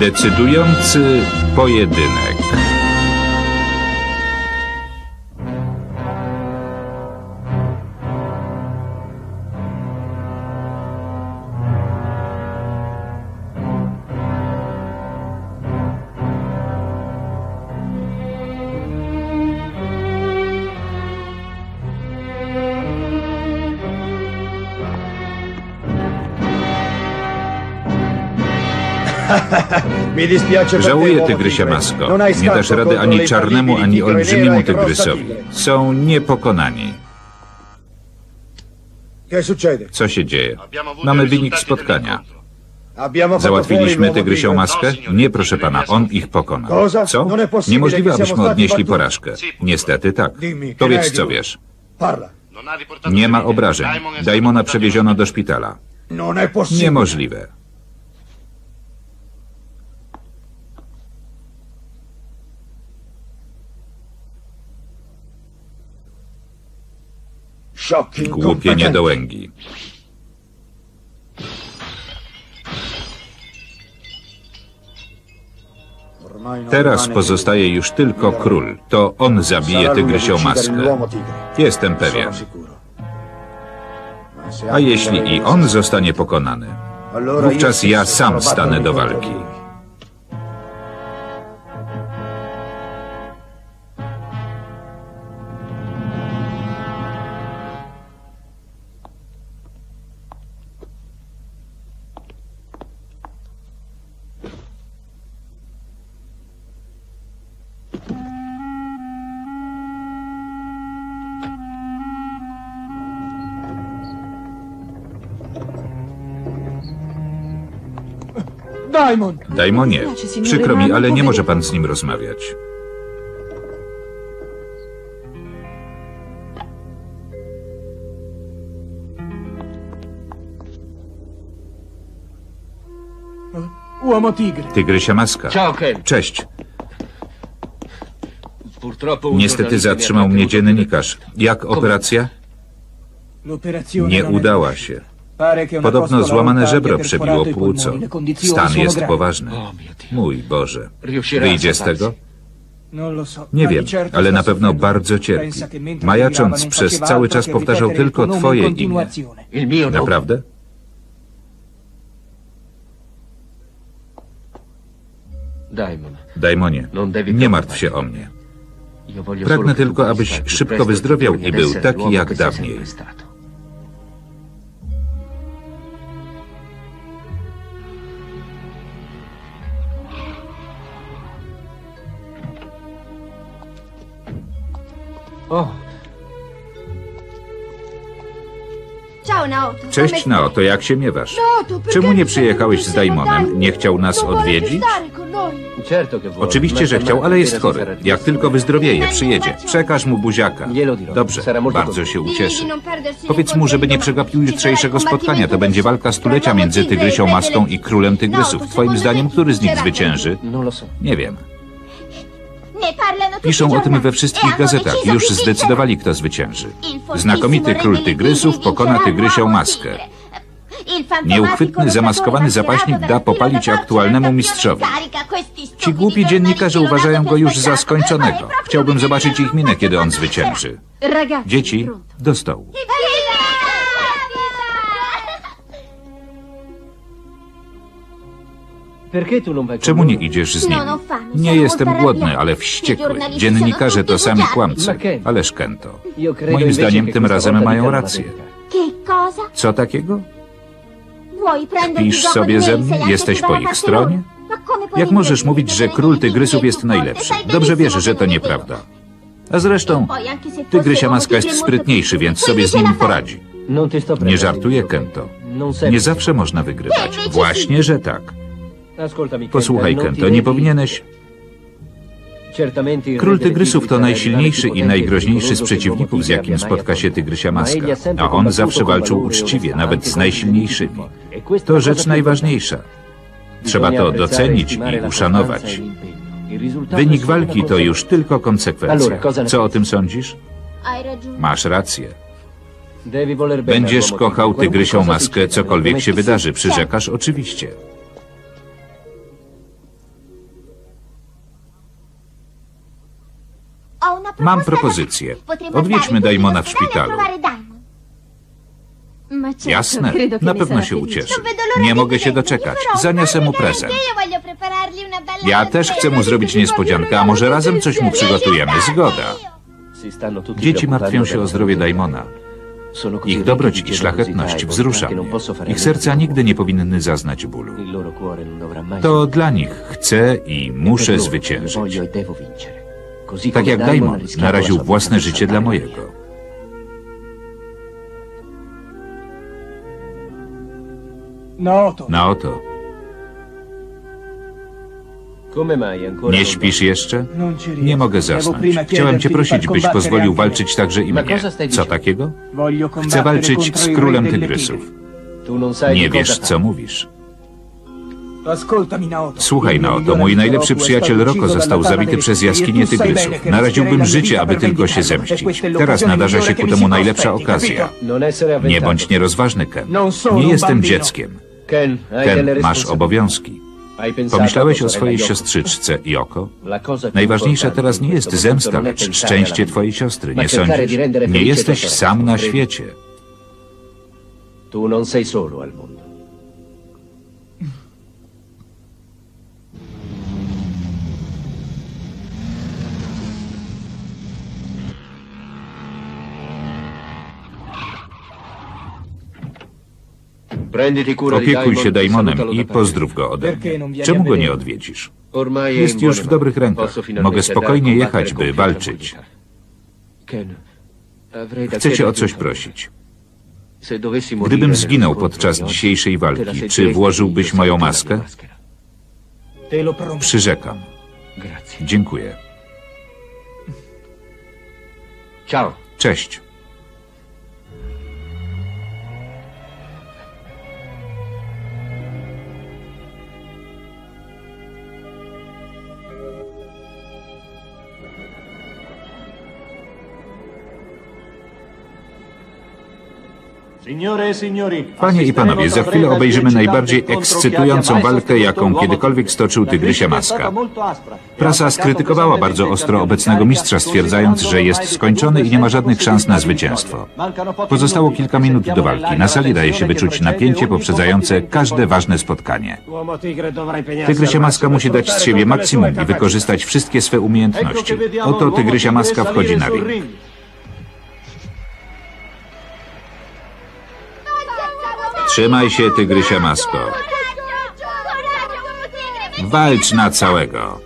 Decydujący pojedynek. Żałuję tygrysia masko. Nie dasz rady ani czarnemu, ani olbrzymiemu tygrysowi. Są niepokonani. Co się dzieje? Mamy wynik spotkania. Załatwiliśmy tygrysią maskę? Nie, proszę pana, on ich pokona. Co? Niemożliwe, abyśmy odnieśli porażkę. Niestety tak. Powiedz, co wiesz. Nie ma obrażeń. Daimona przewieziono do szpitala. Niemożliwe. Głupie niedołęgi. Teraz pozostaje już tylko król. To on zabije tygrysią maskę. Jestem pewien. A jeśli i on zostanie pokonany, wówczas ja sam stanę do walki. Lui. Daimon! Daimonie, przykro mi, ale nie może pan z nim rozmawiać. Uomo tigre! Tygrysia maska. Ciao Ken. Cześć. Niestety zatrzymał mnie dziennikarz. Jak operacja? Nie udała się. Podobno złamane żebro przebiło płuco. Stan jest poważny. Mój Boże. Wyjdzie z tego? So. Nie wiem, ale na pewno bardzo cierpi. Majacząc przez cały czas powtarzał tylko twoje imię. nome. Naprawdę? Devi nie martw się o mnie. Pragnę tylko, abyś szybko wyzdrowiał i był taki jak dawniej. Oh, Naoto. Cześć Naoto, jak się miewasz? Czemu nie przyjechałeś z Daimonem? Nie chciał nas odwiedzić? Oczywiście, że chciał, ale jest chory. Jak tylko wyzdrowieje, przyjedzie. Przekaż mu buziaka. Dobrze, bardzo się ucieszy. perdersi Powiedz mu, żeby nie przegapił jutrzejszego spotkania. To będzie walka stulecia między Tygrysią Maską i Królem Tygrysów. Twoim zdaniem, który z nich zwycięży? Nie wiem. Tutti Piszą o tym we e wszystkich hanno gazetach. Już zdecydowali, kto zwycięży. Znakomity król Tygrysów pokona Tygrysią Maskę. Nieuchwytny, zamaskowany zapaśnik da popalić aktualnemu mistrzowi. Ci głupi dziennikarze uważają go już za skończonego. Chciałbym zobaczyć ich minę, kiedy on zwycięży. Dzieci, do stołu. Czemu nie idziesz z No, nimi? no, Nie jestem głodny, ale wściekły. Dziennikarze to sami kłamcy. Ależ Kento. Moim zdaniem tym razem mają rację. Co takiego? Pisz sobie ze me? mnie? Jesteś po ich stronie? Jak możesz mówić, że król tygrysów jest najlepszy? Dobrze wiesz, że to nieprawda. A zresztą, fosse Tygrysia Maska jest sprytniejszy, więc sobie z nim poradzi. Nie żartuję. Kento. Nie zawsze można wygrywać. Właśnie, że tak. Posłuchaj, Kento, nie powinieneś... Król Tygrysów to najsilniejszy i più najgroźniejszy z e przeciwników, z jakim spotka się Tygrysia. Maska. A on zawsze walczył e uczciwie, nawet z najsilniejszymi. E To rzecz najważniejsza. Trzeba to e docenić i uszanować. e Wynik walki to już tylko konsekwencja. Co o tym sądzisz? Masz rację. Będziesz kochał. Tygrysią Maskę, cokolwiek się wydarzy. Przyrzekasz? Oczywiście. Mam propozycję. Odwiedźmy Daimona w szpitalu. Jasne, na pewno się ucieszy. Nie mogę się doczekać. Zaniosę mu prezent. Ja też chcę mu zrobić niespodziankę, a może razem coś mu przygotujemy. Zgoda. Dzieci martwią się o zdrowie. Daimona. Ich dobroć i szlachetność wzrusza mnie. Ich serca nigdy nie powinny zaznać bólu. To dla nich chcę i muszę zwyciężyć. Tak jak Daimon naraził własne życie dla mojego. Naoto, nie śpisz jeszcze? Nie mogę zasnąć. Chciałem cię prosić, byś pozwolił walczyć także i mnie. Co takiego? Chcę walczyć z królem tygrysów. Nie wiesz, co mówisz. Słuchaj, Naoto, mój najlepszy przyjaciel Roko został zabity przez. E sai tygrysów. Naraziłbym życie, aby tylko się zemścić. Teraz nadarza się ku temu najlepsza okazja. avventato. Nie bądź nierozważny, Ken. Nie jestem dzieckiem. Ken, masz obowiązki. Pomyślałeś o swojej siostrzyczce più Najważniejsza teraz nie jest zemsta, lecz szczęście twojej siostry. Nie sądzisz? Nie jesteś sam na świecie. Tu non sei solo al mondo. Opiekuj się Daimon Daimonem i pozdrów go ode mnie. Czemu go nie odwiedzisz? Jest już w dobrych rękach. Mogę spokojnie jechać, by walczyć. Chcę cię o coś prosić. Gdybym zginął podczas oggi, dzisiejszej walki, czy włożyłbyś moją maskę? Przyrzekam. Dziękuję. Cześć. Panie i panowie, za chwilę obejrzymy najbardziej ekscytującą walkę, jaką kiedykolwiek stoczył Tygrysia Maska. Prasa skrytykowała bardzo ostro obecnego mistrza, stwierdzając, że jest skończony i nie ma żadnych szans na zwycięstwo. Pozostało kilka minut do walki. Na sali daje się wyczuć napięcie poprzedzające każde ważne spotkanie. Tygrysia Maska musi dać z siebie maksimum i wykorzystać wszystkie swe umiejętności. Oto Tygrysia Maska wchodzi na ring. Trzymaj się, Tygrysia Masko. Walcz na całego.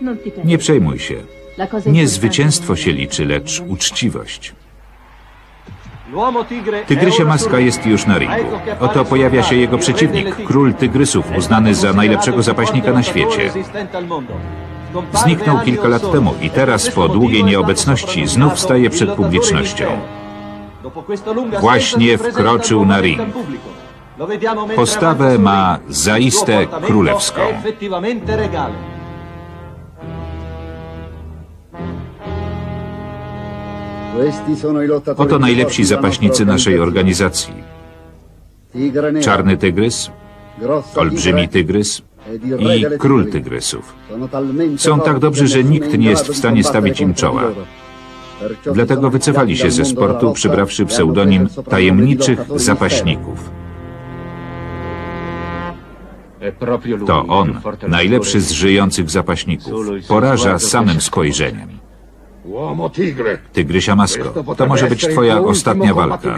No, ti Nie przejmuj się. Nie zwycięstwo się liczy, lecz uczciwość. Tygrysia Maska jest już na ringu. Oto pojawia się jego przeciwnik, król tygrysów, uznany za najlepszego zapaśnika na świecie. Zniknął kilka lat temu i teraz po długiej nieobecności znów staje przed publicznością. Właśnie wkroczył na ring. Postawę ma zaiste królewską. Oto najlepsi zapaśnicy naszej organizacji. Czarny tygrys, olbrzymi tygrys i król tygrysów. Są tak dobrzy, że nikt nie jest w stanie stawić im czoła. Dlatego wycofali się ze sportu, przybrawszy pseudonim tajemniczych zapaśników. To on, najlepszy z żyjących zapaśników, poraża samym spojrzeniem. Tygrysia Masko, to może być twoja ostatnia walka.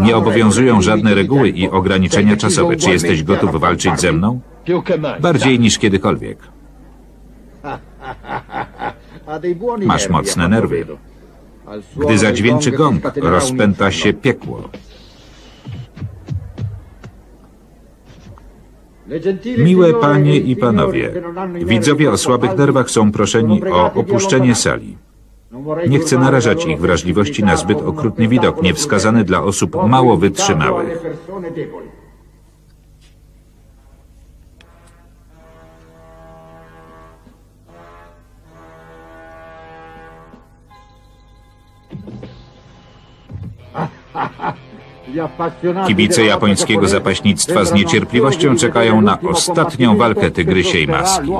Nie obowiązują żadne reguły i ograniczenia czasowe. Czy jesteś gotów walczyć ze mną? Bardziej niż kiedykolwiek. Masz mocne nerwy. Gdy zadźwięczy gong, rozpęta się piekło. Miłe panie i panowie, widzowie o słabych nerwach są proszeni o opuszczenie sali. Nie chcę narażać ich wrażliwości na zbyt okrutny widok, niewskazany dla osób mało wytrzymałych. Kibice japońskiego zapaśnictwa z niecierpliwością czekają na ostatnią walkę tygrysiej maski.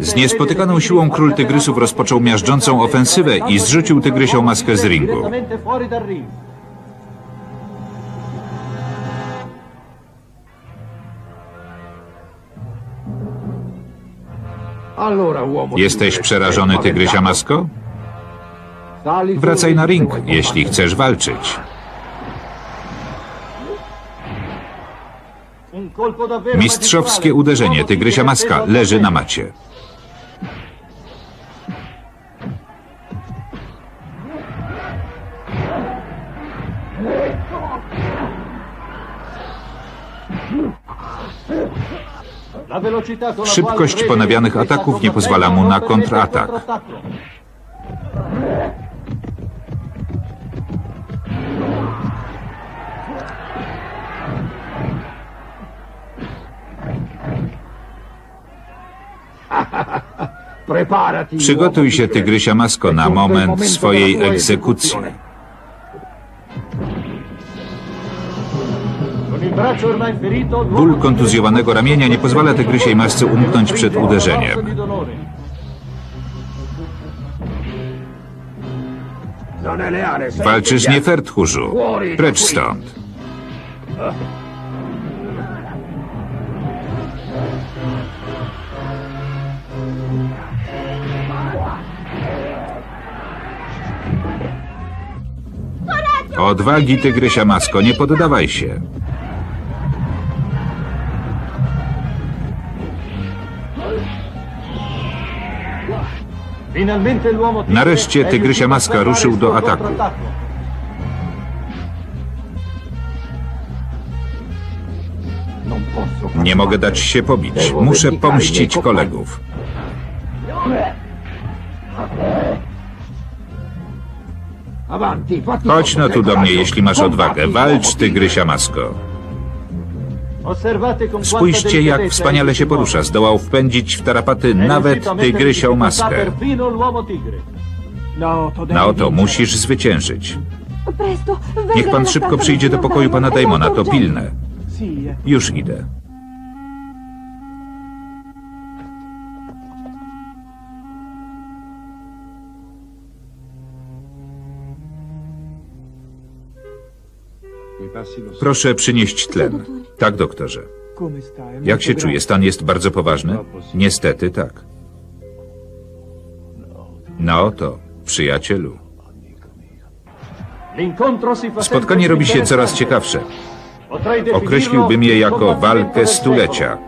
Z niespotykaną siłą król tygrysów rozpoczął miażdżącą ofensywę i zrzucił tygrysią maskę z ringu. Jesteś przerażony, tygrysia masko? Wracaj na ring, jeśli chcesz walczyć. Mistrzowskie uderzenie, tygrysia maska leży na macie. Szybkość ponawianych ataków nie pozwala mu na kontratak. Przygotuj się, tygrysia masko, na moment swojej egzekucji. Ból kontuzjowanego ramienia nie pozwala tygrysiej masce umknąć przed uderzeniem. Walczysz nie fair, tchórzu. Precz stąd. Odwagi, tygrysia masko, nie poddawaj się. Nareszcie tygrysia maska ruszył do ataku. Nie mogę dać się pobić. Muszę pomścić kolegów. Chodź no tu do mnie, jeśli masz odwagę. Walcz, tygrysia masko. Spójrzcie, jak wspaniale się porusza. Zdołał wpędzić w tarapaty nawet tygrysią maskę. No, Na oto musisz zwyciężyć. Niech pan szybko przyjdzie do pokoju pana Damona, to pilne. Eh. Już idę. Proszę przynieść tlen. Tak, doktorze. Jak się czuje? Stan jest bardzo poważny? Niestety tak. No oto, przyjacielu. Spotkanie robi się coraz ciekawsze. Określiłbym je jako walkę stulecia.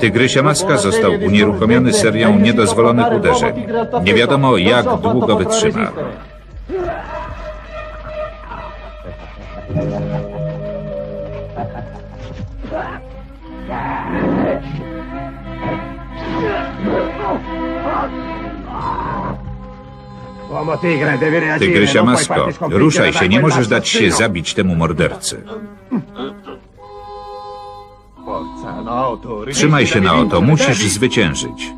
Tygrysia Maska został unieruchomiony serią niedozwolonych uderzeń. Nie wiadomo, jak długo wytrzyma. Tygrysia Masko, ruszaj się, nie możesz dać się zabić temu mordercy. Trzymaj się na oto, musisz zwyciężyć.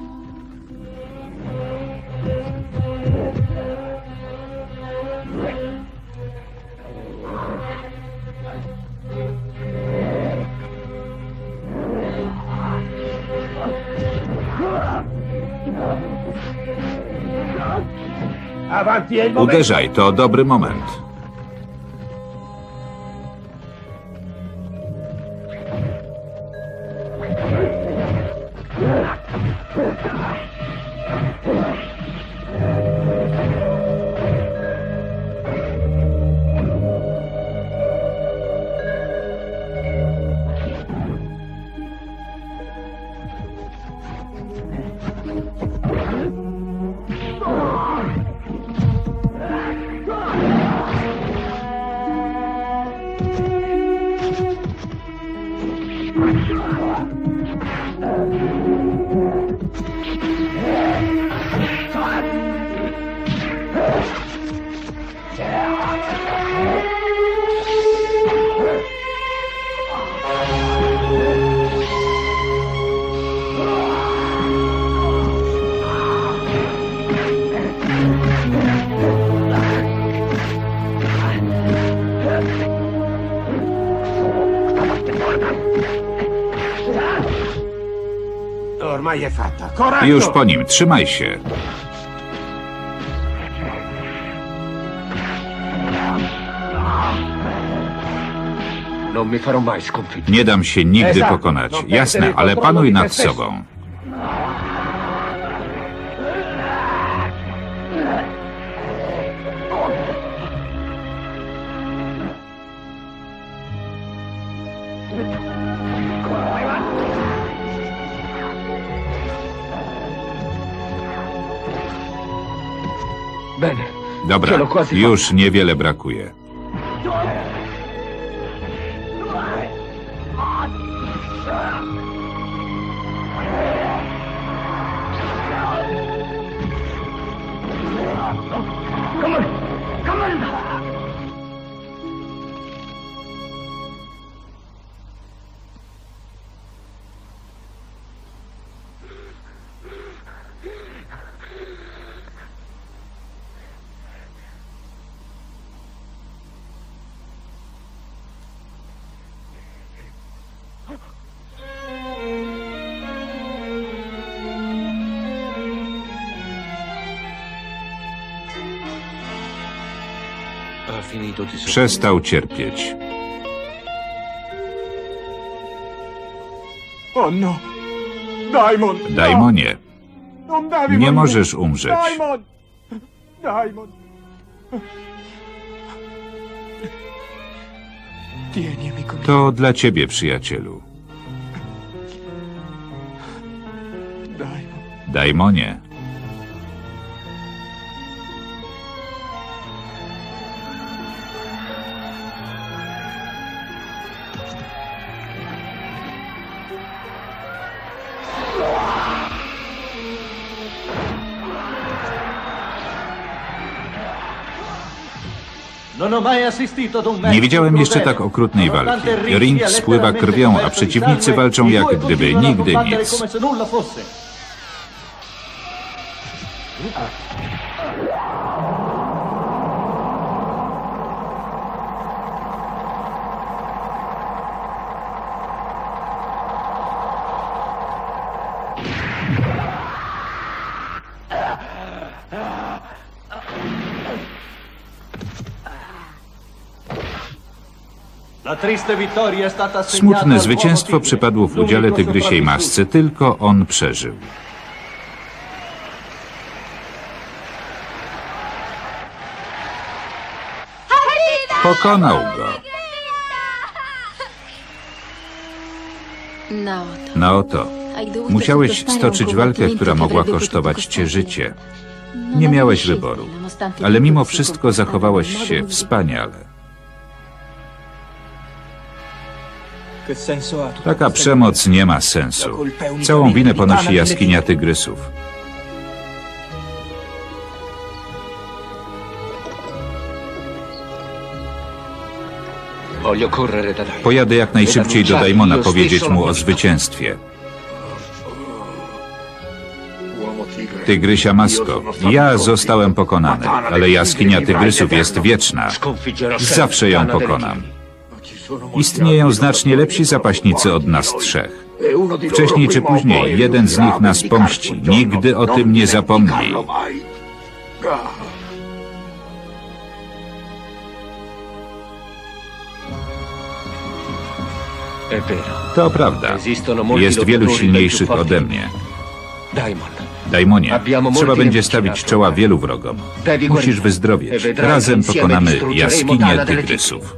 Uderzaj, to dobry moment. Coraggio! Już po nim, trzymaj się. Non mi farò mai sconfiggere. Nie dam się nigdy pokonać. Jasne, ale panuj nad sobą. Bene. Dobra, już niewiele brakuje. Przestał cierpieć. No! Daimon! no! Devi nie możesz umrzeć. To dla ciebie, przyjacielu. Daimon. Nie widziałem jeszcze tak okrutnej walki. Ring spływa krwią, a przeciwnicy walczą jak gdyby nigdy nic. Smutne zwycięstwo przypadło w udziale tygrysiej masce, tylko on przeżył. Pokonał go. No, No oto, musiałeś stoczyć walkę, która mogła kosztować cię życie. Nie miałeś wyboru, ale mimo wszystko zachowałeś się wspaniale. Taka przemoc nie ma sensu. Całą winę ponosi jaskinia tygrysów. Pojadę jak najszybciej do Daimona powiedzieć mu o zwycięstwie. Tygrysia Masko, ja zostałem pokonany, ale jaskinia tygrysów jest wieczna. Zawsze ją pokonam. Istnieją znacznie lepsi zapaśnicy od nas trzech. Wcześniej czy później jeden z nich nas pomści. Nigdy o tym nie zapomnij. To prawda. Jest wielu silniejszych ode mnie. Daimonie, trzeba będzie stawić czoła wielu wrogom. Musisz wyzdrowieć. Razem pokonamy jaskinię tygrysów.